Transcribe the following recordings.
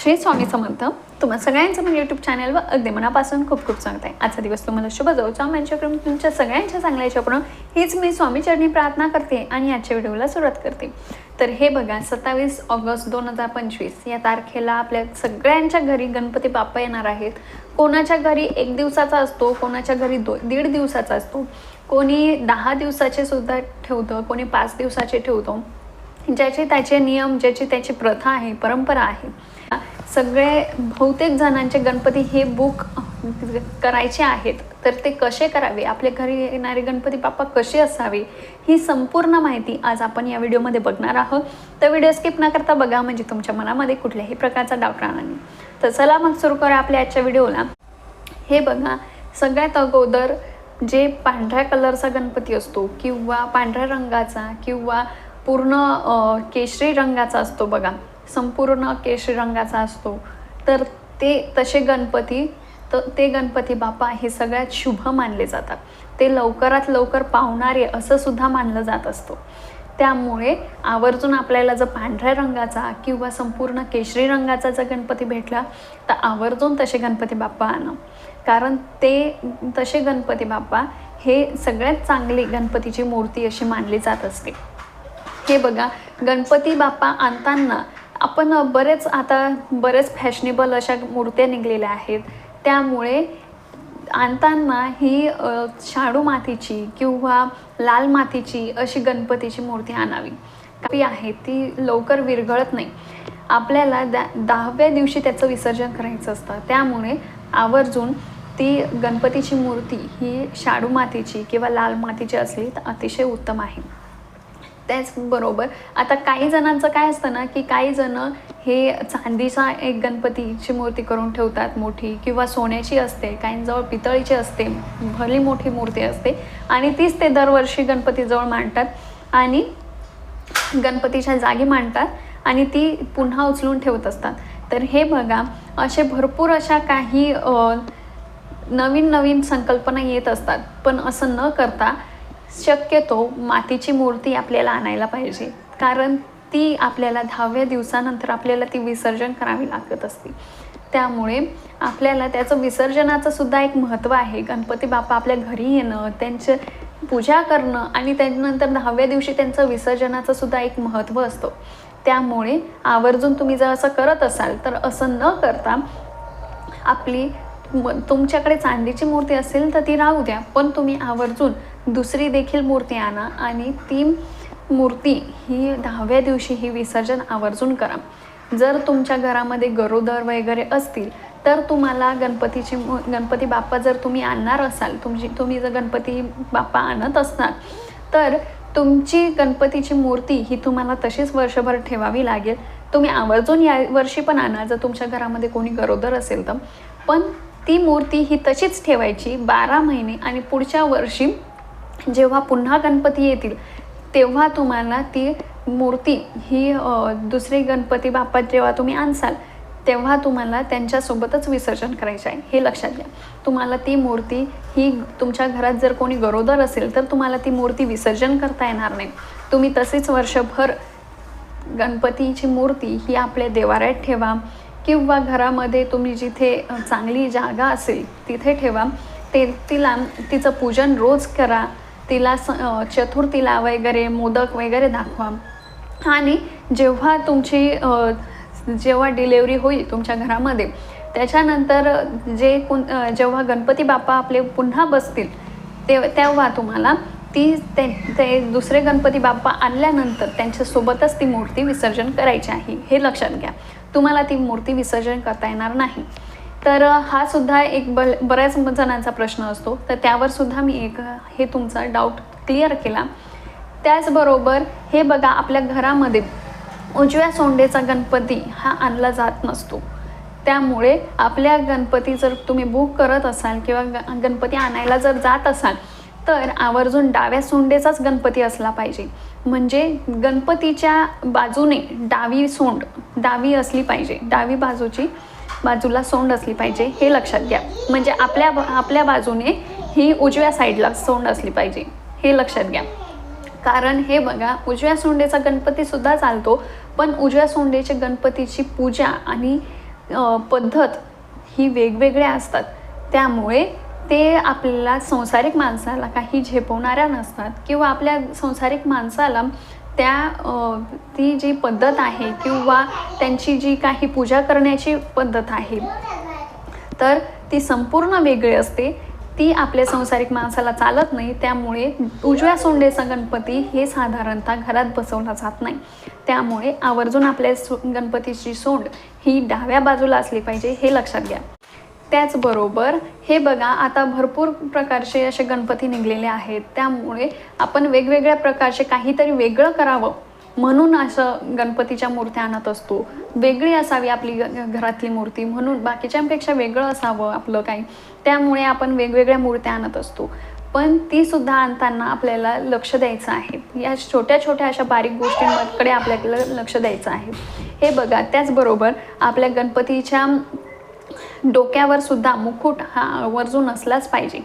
श्री स्वामी समर्थ तुम्हाला सगळ्यांचं माझ्या यूट्यूब चॅनलवर अगदी मनापासून खूप खूप स्वागत आहे. आजचा दिवस तुम्हाला शुभ जाऊ यांच्याकडून तुमच्या सगळ्यांच्या चांगल्या पण हीच मी स्वामी चरणी प्रार्थना करते आणि आजच्या व्हिडिओला सुरुवात करते. तर हे बघा सत्तावीस ऑगस्ट दोन हजार पंचवीस या तारखेला आपल्या सगळ्यांच्या घरी गणपती बाप्पा येणार आहेत. कोणाच्या घरी एक दिवसाचा असतो कोणाच्या घरी दो दीड दिवसाचा असतो. कोणी दहा दिवसाचे सुद्धा ठेवतं कोणी पाच दिवसाचे ठेवतो. ज्याचे त्याचे नियम ज्याची त्याची प्रथा आहे परंपरा आहे. सगळे बहुतेक जणांचे गणपती हे बुक करायचे आहेत. तर ते कसे करावे? आपल्या घरी येणारे गणपती बाप्पा कसे असावे? ही संपूर्ण माहिती आज आपण या व्हिडिओमध्ये बघणार आहोत. तर व्हिडिओ स्किप न करता बघा म्हणजे तुमच्या मनामध्ये कुठल्याही प्रकारचा डाऊट राहणार नाही. तर चला मग सुरू करा आपल्या आजच्या व्हिडिओला. हे बघा सगळ्यात अगोदर जे पांढऱ्या कलरचा गणपती असतो किंवा पांढऱ्या रंगाचा किंवा पूर्ण केशरी रंगाचा असतो बघा संपूर्ण केशरी रंगाचा असतो. तर ते तसे गणपती तर ते गणपती बाप्पा हे सगळ्यात शुभ मानले जातात. ते लवकरात लवकर पावणारे असं सुद्धा मानलं जात असतो. त्यामुळे आवर्जून आपल्याला जर पांढऱ्या रंगाचा किंवा संपूर्ण केशरी रंगाचा जर गणपती भेटला तर आवर्जून तसे गणपती बाप्पा आणा. कारण ते तसे गणपती बाप्पा हे सगळ्यात चांगली गणपतीची मूर्ती अशी मानली जात असते. हे बघा गणपती बाप्पा आणताना आपण बरेच आता बरेच फॅशनेबल अशा मूर्त्या निघलेल्या आहेत. त्यामुळे आणताना ही शाडू मातीची किंवा लाल मातीची अशी गणपतीची मूर्ती आणावी. कापी आहे ती लवकर विरघळत नाही. आपल्याला द्या दहाव्या दिवशी त्याचं विसर्जन करायचं असतं. त्यामुळे आवर्जून ती गणपतीची मूर्ती ही शाडू मातीची किंवा लाल मातीची असली तर अतिशय उत्तम आहे. त्याचबरोबर आता काही जणांचं काय असतं ना की काही जण हे चांदीचा एक गणपतीची मूर्ती करून ठेवतात मोठी किंवा सोन्याची असते काहींजवळ पितळीची असते भली मोठी मूर्ती असते आणि तीच ते दरवर्षी गणपतीजवळ मांडतात आणि गणपतीच्या जागी मांडतात आणि ती पुन्हा उचलून ठेवत असतात. तर हे बघा असे भरपूर अशा काही नवीन नवीन संकल्पना येत असतात. पण असं न करता शक्यतो मातीची मूर्ती आपल्याला आणायला पाहिजे. कारण ती आपल्याला दहाव्या दिवसानंतर आपल्याला ती विसर्जन करावी लागत असते. त्यामुळे आपल्याला त्याचं विसर्जनाचं सुद्धा एक महत्त्व आहे. गणपती बाप्पा आपल्या घरी येणं त्यांचं पूजा करणं आणि त्यानंतर दहाव्या दिवशी त्यांचं विसर्जनाचं सुद्धा एक महत्त्व असतं. त्यामुळे आवर्जून तुम्ही जर असं करत असाल तर असं न करता आपली तुमच्याकडे चांदीची मूर्ती असेल तर ती राहू द्या. पण तुम्ही आवर्जून दुसरी देखील मूर्ती आणा आणि ती मूर्ती ही दहाव्या दिवशी ही विसर्जन आवर्जून करा. जर तुमच्या घरामध्ये गरोदर वगैरे असतील तर तुम्हाला गणपतीची मू गणपती बाप्पा जर तुम्ही आणणार असाल तुमची तुम्ही जर गणपती बाप्पा आणत असणार तर तुमची गणपतीची मूर्ती ही तुम्हाला तशीच वर्षभर ठेवावी लागेल. तुम्ही आवर्जून या वर्षी पण आणा जर तुमच्या घरामध्ये कोणी गरोदर असेल तर. पण ती मूर्ती ही तशीच ठेवायची बारा महिने आणि पुढच्या वर्षी जेव्हा पुन्हा गणपती येतील तेव्हा तुम्हाला ती मूर्ती ही दुसरी गणपती बाप्पा जेव्हा तुम्ही आणसाल तेव्हा तुम्हाला त्यांच्यासोबतच विसर्जन करायचं आहे हे लक्षात घ्या. तुम्हाला ती मूर्ती ही तुमच्या घरात जर कोणी गरोदर असेल तर तुम्हाला ती मूर्ती विसर्जन करता येणार नाही. तुम्ही तसेच वर्षभर गणपतीची मूर्ती ही आपल्या देवाऱ्यात ठेवा किंवा घरामध्ये तुम्ही जिथे चांगली जागा असेल तिथे ठेवा. ते तिला तिचं पूजन रोज करा. तिला स चतुर्थीला वगैरे मोदक वगैरे दाखवा. आणि जेव्हा तुमची जेव्हा डिलेवरी होईल तुमच्या घरामध्ये त्याच्यानंतर जे कोण जेव्हा गणपती बाप्पा आपले पुन्हा बसतील ते तेव्हा तुम्हाला ती ते ते दुसरे गणपती बाप्पा आणल्यानंतर त्यांच्यासोबतच ती मूर्ती विसर्जन करायची आहे हे लक्षात घ्या. तुम्हाला ती मूर्ती विसर्जन करता येणार नाही. तर हा सुद्धा एक बल बऱ्याच जणांचा प्रश्न असतो. तर त्यावर सुद्धा मी एक हे तुमचा डाऊट क्लिअर केला. त्याचबरोबर हे बघा आपल्या घरामध्ये उजव्या सोंडेचा गणपती हा आणला जात नसतो. त्यामुळे आपल्या गणपती जर तुम्ही बुक करत असाल किंवा ग गणपती आणायला जर जात असाल तर आवर्जून डाव्या सोंडेचाच गणपती असला पाहिजे. म्हणजे गणपतीच्या बाजूने डावी सोंड डावी असली पाहिजे. डावी बाजूची बाजूला सोंड असली पाहिजे हे लक्षात घ्या. म्हणजे आपल्या आपल्या बाजूने ही उजव्या साईडला सोंड असली पाहिजे हे लक्षात घ्या. कारण हे बघा उजव्या सोंडेचा गणपतीसुद्धा चालतो पण उजव्या सोंडेच्या गणपतीची पूजा आणि पद्धत ही वेगवेगळ्या असतात. त्यामुळे ते आपल्याला संसारिक माणसाला काही झेपवणाऱ्या नसतात किंवा आपल्या संसारिक माणसाला त्या ती जी पद्धत आहे किंवा त्यांची जी काही पूजा करण्याची पद्धत आहे तर ती संपूर्ण वेगळी असते. ती आपल्या संसारिक माणसाला चालत नाही. त्यामुळे उजव्या सोंडेचा गणपती हे साधारणतः घरात बसवला जात नाही. त्यामुळे आवर्जून आपल्या गणपतीची सोंड ही डाव्या बाजूला असली पाहिजे हे लक्षात घ्या. त्याचबरोबर हे बघा आता भरपूर प्रकारचे असे गणपती निघलेले आहेत. त्यामुळे आपण वेगवेगळ्या प्रकारचे काहीतरी वेगळं करावं म्हणून असं गणपतीच्या मूर्त्या आणत असतो. वेगळी असावी आपली ग- घरातली मूर्ती म्हणून बाकीच्यांपेक्षा वेगळं असावं आपलं काही. त्यामुळे आपण वेगवेगळ्या मूर्त्या आणत असतो. पण ती सुद्धा आणताना आपल्याला लक्ष द्यायचं आहे. या छोट्या छोट्या अशा बारीक गोष्टींकडे आपल्याला लक्ष द्यायचं आहे. हे बघा त्याचबरोबर आपल्या गणपतीच्या डोक्यावर सुद्धा मुकुट हा आवर्जून असलाच पाहिजे.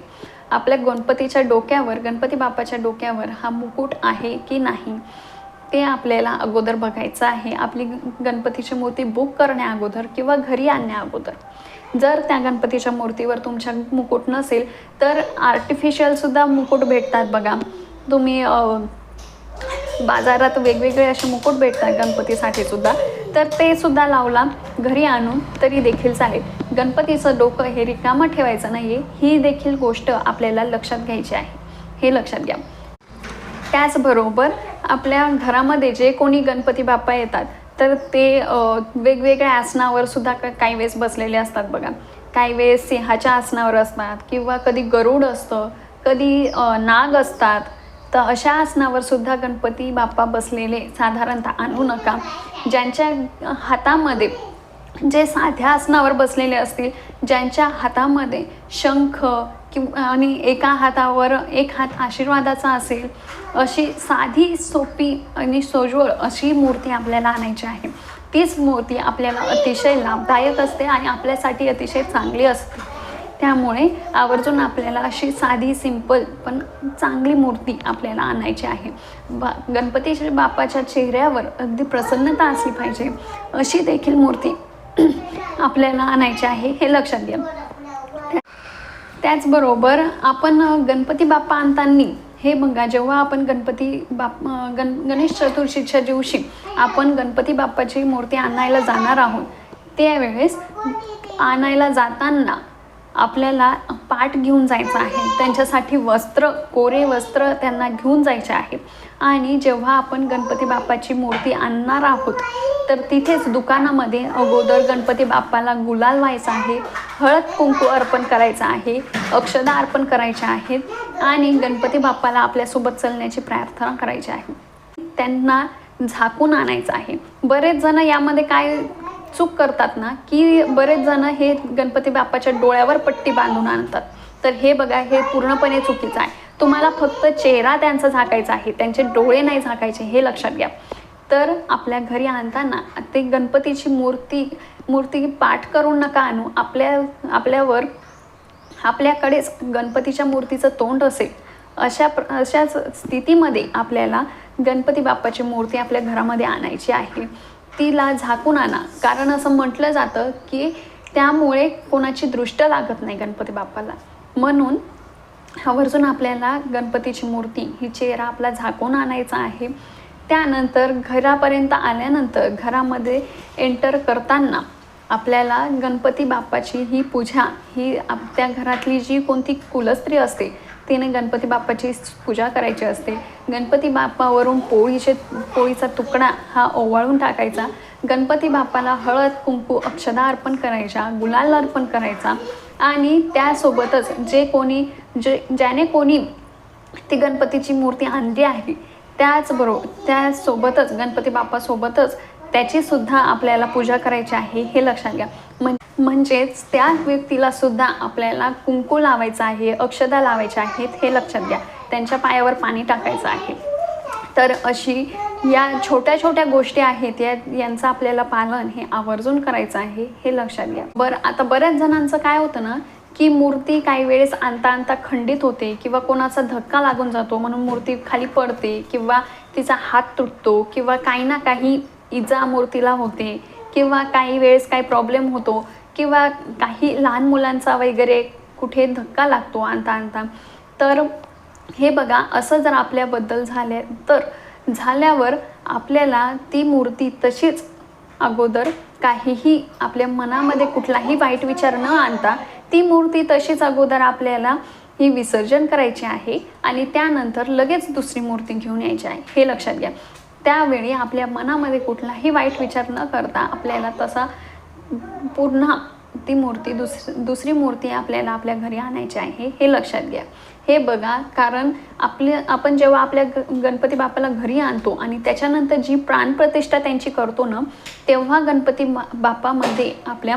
आपल्या गणपतीच्या डोक्यावर गणपती बाप्पाच्या डोक्यावर हा मुकुट आहे की नाही ते आपल्याला अगोदर बघायचं आहे. आपली गणपतीची मूर्ती बुक करण्या अगोदर किंवा घरी आणण्या अगोदर. जर त्या गणपतीच्या मूर्तीवर तुमच्या मुकुट नसेल तर आर्टिफिशियलसुद्धा मुकुट भेटतात बघा. तुम्ही बाजारात वेगवेगळे असे मुकुट भेटतात गणपतीसाठी सुद्धा. तर ते सुद्धा लावला घरी आणून तरी देखील चालेल. गणपतीचं डोकं हे रिकामं ठेवायचं नाही आहे ही देखील गोष्ट आपल्याला लक्षात घ्यायची आहे. हे लक्षात घ्या. त्याचबरोबर आपल्या घरामध्ये जे कोणी गणपती बाप्पा येतात तर ते वेगवेगळ्या आसनावर सुद्धा काही वेळेस बसलेले असतात बघा. काही वेळेस सिंहाच्या आसनावर असतात किंवा कधी गरुड असतं कधी नाग असतात. तर अशा आसनावर सुद्धा गणपती बाप्पा बसलेले साधारणतः आणू नका. ज्यांच्या हातामध्ये जे साध्या आसनावर बसलेले असतील ज्यांच्या हातामध्ये शंख किंवा आणि एका हातावर एक हात आशीर्वादाचा असेल अशी साधी सोपी आणि सोज्वळ अशी मूर्ती आपल्याला आणायची आहे. तीच मूर्ती आपल्याला अतिशय लाभदायक असते आणि आपल्यासाठी अतिशय चांगली असते. त्यामुळे आवर्जून आपल्याला अशी साधी सिंपल पण चांगली मूर्ती आपल्याला आणायची आहे. बा गणपतीच्या बाप्पाच्या चेहऱ्यावर अगदी प्रसन्नता असली पाहिजे अशी देखील मूर्ती आपल्याला आणायचे आहे हे लक्षात घ्या. त्याचबरोबर आपण गणपती बाप्पा आणताना हे बघा जेव्हा आपण गणपती बाप गण गणेश चतुर्थीच्या दिवशी आपण गणपती बाप्पाची मूर्ती आणायला जाणार आहोत त्यावेळेस आणायला जाताना आपल्याला पाठ घेऊन जायचं आहे. त्यांच्यासाठी वस्त्र कोरे वस्त्र त्यांना घेऊन जायचे आहे. आणि जेव्हा आपण गणपती बाप्पाची मूर्ती आणणार आहोत तर तिथेच दुकानामध्ये अगोदर गणपती बाप्पाला गुलाल व्हायचा आहे हळद कुंकू अर्पण करायचं आहे अक्षदा अर्पण करायच्या आहेत आणि गणपती बाप्पाला आपल्यासोबत चलण्याची प्रार्थना करायची आहे. त्यांना झाकून आणायचं आहे. बरेच जण यामध्ये काय चूक करतात ना की बरेच जण हे गणपती बाप्पाच्या डोळ्यावर पट्टी बांधून आणतात. तर हे बघा हे पूर्णपणे चुकीचं आहे. तुम्हाला फक्त चेहरा त्यांचा झाकायचा आहे त्यांचे डोळे नाही झाकायचे हे लक्षात घ्या. तर आपल्या घरी आणताना ते गणपतीची मूर्ती मूर्ती पाठ करून नका आणू. आपल्या आपल्यावर आपल्याकडेच गणपतीच्या मूर्तीचं तोंड असेल. अशा प्र अशाच स्थितीमध्ये आपल्याला गणपती बाप्पाची मूर्ती आपल्या घरामध्ये आणायची आहे. तिला झाकून आणा. कारण असं म्हटलं जातं की त्यामुळे कोणाची दृष्ट लागत नाही गणपती बाप्पाला. म्हणून आवर्जून आपल्याला गणपतीची मूर्ती ही चेहरा आपला झाकून आणायचा आहे. त्यानंतर घरापर्यंत आल्यानंतर घरामध्ये एंटर करताना आपल्याला गणपती बाप्पाची ही पूजा ही आपल्या घरातली जी कोणती कुलस्त्री असते तिने गणपती बाप्पाची पूजा करायची असते. गणपती बाप्पावरून पोळीचे पोळीचा तुकडा हा ओवाळून टाकायचा. गणपती बाप्पाला हळद कुंकू अक्षदा अर्पण करायच्या गुलाल अर्पण करायचा. आणि त्यासोबतच जे कोणी जे ज्याने कोणी ती गणपतीची मूर्ती आणली आहे त्याचबरोबर त्यासोबतच गणपती बाप्पासोबतच त्याचीसुद्धा आपल्याला पूजा करायची आहे हे लक्षात घ्या. म्हणजेच त्या व्यक्तीला सुद्धा आपल्याला कुंकू लावायचं आहे अक्षदा लावायच्या आहेत हे लक्षात घ्या. त्यांच्या पायावर पाणी टाकायचं आहे. तर अशी या छोट्या छोट्या गोष्टी आहेत या यांचं आपल्याला पालन हे आवर्जून करायचं आहे हे लक्षात घ्या. बरं आता बऱ्याच जणांचं काय होतं ना की मूर्ती काही वेळेस आणता आणता खंडित होते किंवा कोणाचा धक्का लागून जातो म्हणून मूर्ती खाली पडते किंवा तिचा हात तुटतो किंवा काही ना काही इजा मूर्तीला होते. किंवा काही वेळेस काही प्रॉब्लेम होतो किंवा काही लहान मुलांचा वगैरे कुठे धक्का लागतो आणता आणता तर हे बघा असं जर आपल्याबद्दल झाले तर झाल्यावर आपल्याला ती मूर्ती तशीच अगोदर काहीही आपल्या मनामध्ये कुठलाही वाईट विचार न आणता ती मूर्ती तशीच अगोदर आपल्याला ही विसर्जन करायची आहे आणि त्यानंतर लगेच दुसरी मूर्ती घेऊन यायची आहे. हे लक्षात घ्या. त्यावेळी आपल्या मनामध्ये कुठलाही वाईट विचार न करता आपल्याला तसा पुन्हा ती मूर्ती दुसरी दुसरी मूर्ती आपल्याला आपल्या घरी आणायची आहे हे लक्षात घ्या. हे बघा कारण आपले आपण जेव्हा आपल्या ग गणपती बाप्पाला घरी आणतो आणि त्याच्यानंतर जी प्राणप्रतिष्ठा त्यांची करतो ना तेव्हा गणपती मा बाप्पामध्ये आपल्या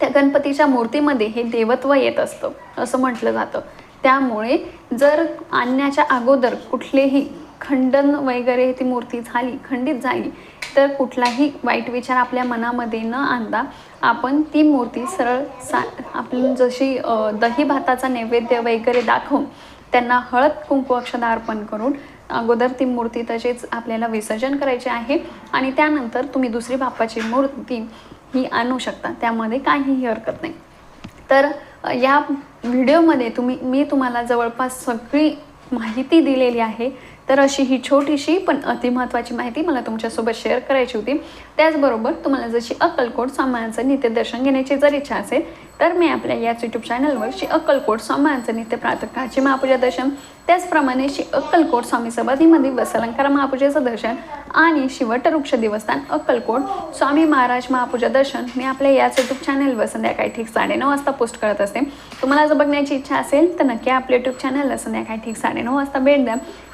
त्या गणपतीच्या मूर्तीमध्ये हे देवत्व येत असतं असं म्हटलं जातं. त्यामुळे जर आणण्याच्या अगोदर कुठलेही खंडन वगैरे ती मूर्ती झाली खंडित झाली तर कुठलाही वाईट विचार आपल्या मनामध्ये न आणता आपण ती मूर्ती सरळ सा आपण जशी दही भाताचा नैवेद्य वगैरे दाखवून त्यांना हळद कुंकू अक्षदा अर्पण करून अगोदर ती मूर्ती तसेच आपल्याला विसर्जन करायचे आहे आणि त्यानंतर तुम्ही दुसरी बाप्पाची मूर्ती ही आणू शकता. त्यामध्ये काहीही हरकत नाही. तर या व्हिडिओमध्ये तुम्ही मी तुम्हाला जवळपास सगळी माहिती दिलेली आहे. तर अशी ही छोटीशी पण अतिमहत्त्वाची माहिती मला तुमच्यासोबत शेअर करायची होती. त्याचबरोबर तुम्हाला जशी अक्कलकोट स्वामींचं नित्यदर्शन घेण्याची जर इच्छा असेल तर मी आपल्या याच यूट्यूब चॅनलवर श्री अक्कलकोट स्वामींचं नित्य प्रातकाळची महापूजा दर्शन त्याचप्रमाणे श्री अक्कलकोट स्वामी समाधीमध्ये वसलंकार महापूजेचं दर्शन आणि शिवटवृक्ष देवस्थान अक्कलकोट स्वामी महाराज महापूजा दर्शन मी आपल्या याच यूट्यूब चॅनलवर संध्याकाळी ठीक साडेनऊ वाजता पोस्ट करत असते. तुम्हाला जर बघण्याची इच्छा असेल तर नक्की आपल्या यूट्यूब चॅनलला संध्याकाळी ठीक साडेनऊ वाजता भेट द्या.